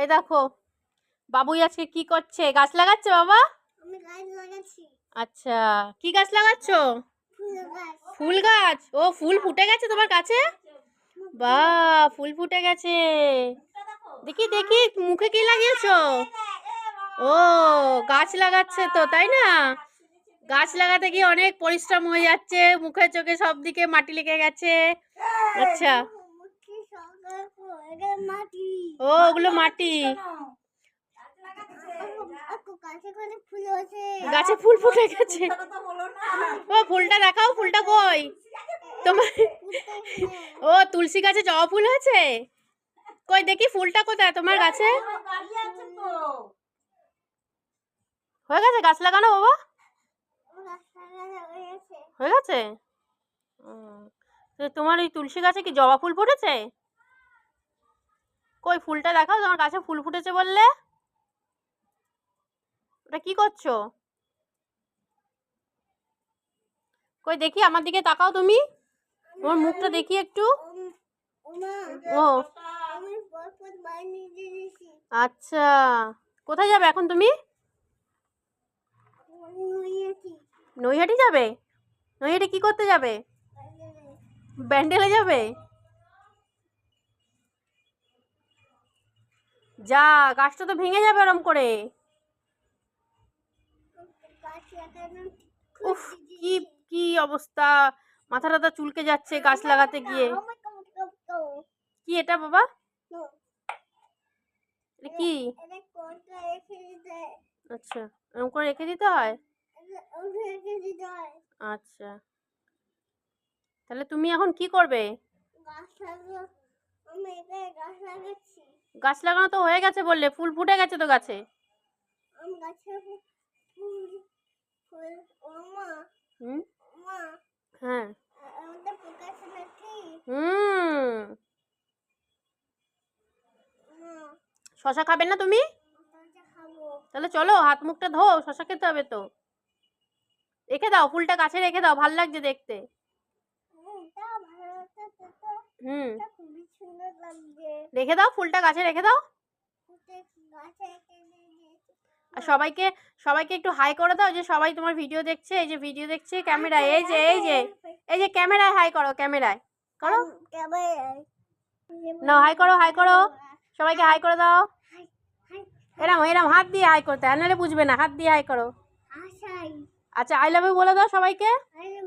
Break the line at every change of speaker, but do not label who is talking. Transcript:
এই দেখো বাবুই আজকে কি করছে? গাছ লাগাচ্ছে বাবা?
আমি গাছ লাগাচ্ছি।
আচ্ছা কি গাছ লাগাচ্ছো?
ফুল গাছ।
ও ফুল ফুটে গেছে তোমার কাছে? বা ফুল ফুটে গেছে। দেখি দেখি মুখে কি লাগিয়েছো? ও গাছ লাগাচ্ছে তো তাই না? গাছ লাগাতে গিয়ে অনেক পরিশ্রম হয়ে যাচ্ছে মুখে চোখে সব দিকে মাটি লেগে গেছে। আচ্ছা।
মাটি
ও, ওগুলো মাটি।
গাছে ফুল
ফুটে গেছে। ও, ফুলটা দেখাও, ফুলটা কই? তোমার ও, তুলসী গাছে জবা ফুল হয়েছে? কই, দেখি ফুলটা কোথায়? তোমার গাছে? হয়ে গেছে? গাছ লাগানো বাবা? হয়ে গেছে? তোমার ওই তুলসী গাছে কি জবা ফুল ফুটেছে? কই ফুলটা দেখাও তোমার গাছে ফুল ফুটেছে বললে। ওটা কি করছ? কই দেখি আমার দিকে তাকাও তুমি। তোমার মুখটা দেখি একটু। ও। আচ্ছা কোথায় যাবে এখন তুমি? নৈহাটি। যাবে? নৈহাটি কি করতে যাবে? ব্যান্ডেলে যাবে? যা, গাছটা তো ভেঙে যাবে ওরম করে। উফ, কি কি অবস্থা। মাথা টাথা চুলকে যাচ্ছে গাছ লাগাতে গিয়ে। কি এটা বাবা? কি? আচ্ছা এরকম করে রেখে দিতে হয়? আচ্ছা। তাহলে তুমি এখন কি করবে?
গাছ গাছ লাগাচ্ছি।
গাছ লাগানো তো হয়ে গেছে বললে ফুল ফুটে গেছে তো গাছে। হ্যাঁ। হুম। শশা খাবে না তুমি? তাহলে চলো হাত মুখটা ধো শশা খেতে হবে তো। রেখে দাও ফুলটা গাছে রেখে দাও ভালো লাগছে দেখতে। হুম।
খুবই সুন্দর লাগছে।
রেখে দাও ফুলটা গাছে রেখে দাও। আর সবাইকে সবাইকে একটু হাই করে দাও যে সবাই তোমার ভিডিও দেখছে এই যে ভিডিও দেখছে ক্যামেরায় এই যে এই যে এই যে ক্যামেরায় হাই করো ক্যামেরায়। করো। না হাই করো হাই করো। সবাইকে হাই করে দাও। এরম এরম হাত দিয়ে হাই করতে হয় নাহলে বুঝবে না হাত দিয়ে হাই করো। আচ্ছা আই লাভ ইউ বলে দাও সবাইকে।
I love